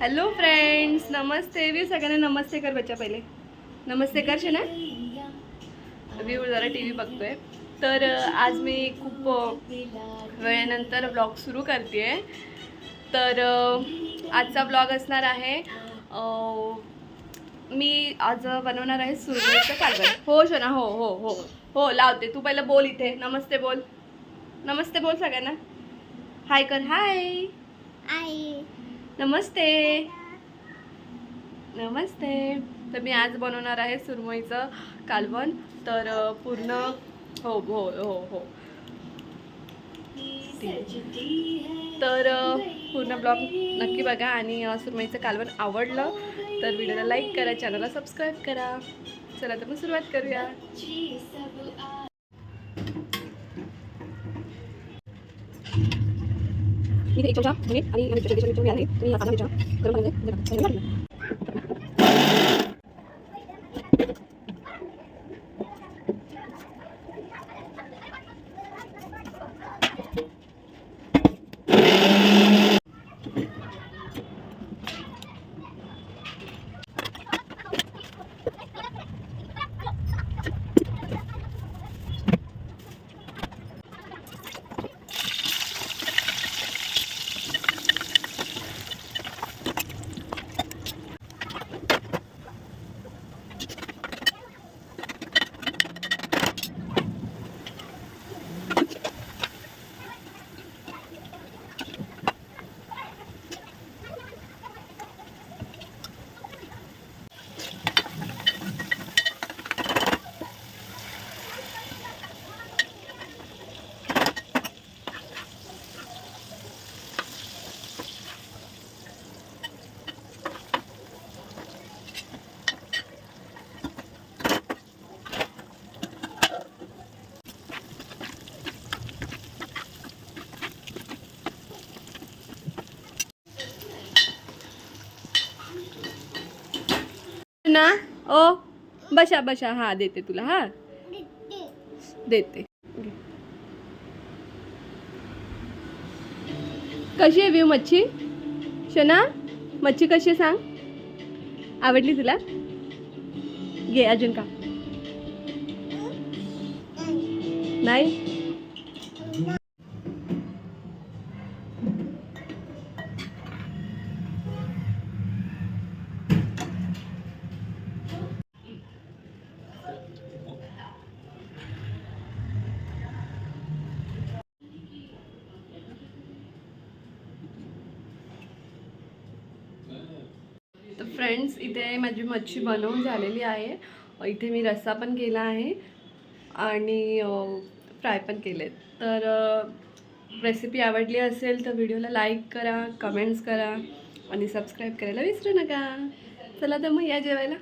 Hello friends नमस्ते. View सगळ्यांना नमस्ते कर बच्चा पहिले. नमस्ते कर ना व्यू जरा टी व्ही बघतोय. तर आज मी खूप वेळेनंतर ब्लॉग सुरू करते तर आजचा ब्लॉग असणार आहे मी आज बनवणार आहे सुरमईचं कालवण हो शोना हो हो हो. हो लावते. तू पहिलं बोल इथे. नमस्ते बोल. नमस्ते बोल सगळ्यांना. हाय कर. हाय आई नमस्ते. नमस्ते. तर मी आज बनवणार आहे सुरमईचं कालवण. तर पूर्ण हो हो हो हो. तर पूर्ण ब्लॉग नक्की बघा आणि सुरमईचं कालवण आवडलं तर व्हिडिओला लाईक करा चॅनलला सबस्क्राईब करा. चला तर मग सुरुवात करूया. ಈಗ ಈ ಚಮಚ ಧನಿ ಅನಿ ಅನಿ ಚಮಚ ಚಮಚ ಮಿಚ ಮಿಚ ಅನಿ ಅನಿ ಹಾಕನ ಮಿಚ ಗರಂ ಬಂದೆ ना? ओ बशा बशा हा देते तुला हा. देते. कशी आहे व्यू मच्छी? शना मच्छी कशी आहे सांग. आवडली तुला? घे अजून का? नाही? फ्रेंड्स इथे माझी मच्छी बनवून झालेली आहे. इथे मी रस्सा पण केला आहे आणि फ्राय पण केले तर रेसिपी आवडली असेल तर व्हिडिओला लाईक करा कमेंट्स करा आणि सबस्क्राईब करायला विसरू नका. चला तर मग या जेवायला.